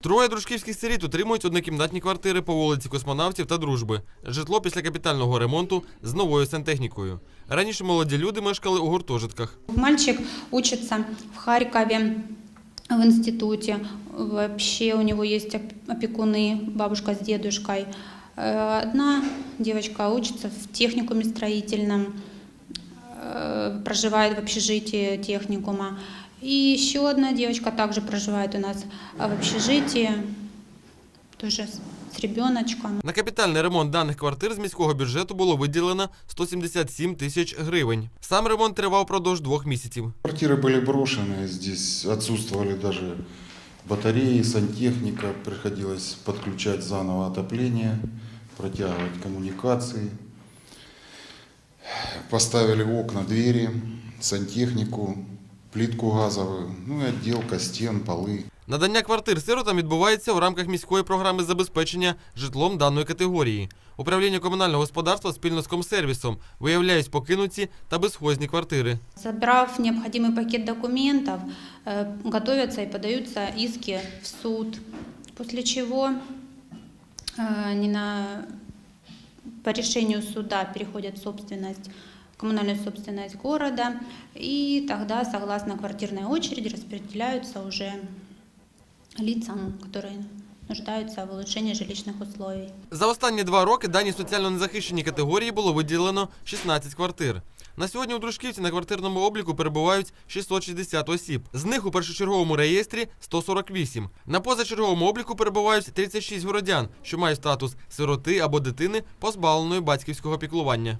Троє дружківських сиріт отримують однокімнатні квартири по вулиці Космонавтів та Дружби. Житло після капітального ремонту з новою сантехнікою. Раніше молоді люди мешкали у гуртожитках. Мальчик учится в Харькове в институте. Вообще у него есть оп- опекуны, бабушка с дедушкой. Э, Одна девочка учится в техникуме строительном, э, проживает в общежитии техникума. И еще одна девочка также проживает у нас э, в общежитии, тоже с с ребеночком. На капітальний ремонт даних квартир з міського бюджету було виділено 177 тисяч гривень. Сам ремонт тривав продовж двох місяців. Квартиры были брошены, здесь отсутствовали даже батареи, сантехника, приходилось подключать заново отопление, протягивать коммуникации. Поставили окна, двери, сантехнику, плитку газовую, ну и отделка стен, полы. Надання квартир сиротам відбувається у рамках міської програми забезпечення житлом даної категорії. Управління комунального господарства спільно з комсервісом виявляють покинуті та безхозні квартири. Собрав необходимый пакет документов, э, готовятся и подаются иски в суд, после чего э, они на, по решению суда переходят в собственность, коммунальную собственность города, и тогда, согласно квартирной очереди, распределяются уже лицам, которые нуждаются в улучшении жилищных условий. За останні два роки даній соціально незахищеній категорії було виділено 16 квартир. На сьогодні у Дружківці на квартирному обліку перебувають 660 осіб. З них у першочерговому реєстрі 148. На позачерговому обліку перебувають 36 городян, що мають статус сироти або дитини, позбавленої батьківського піклування.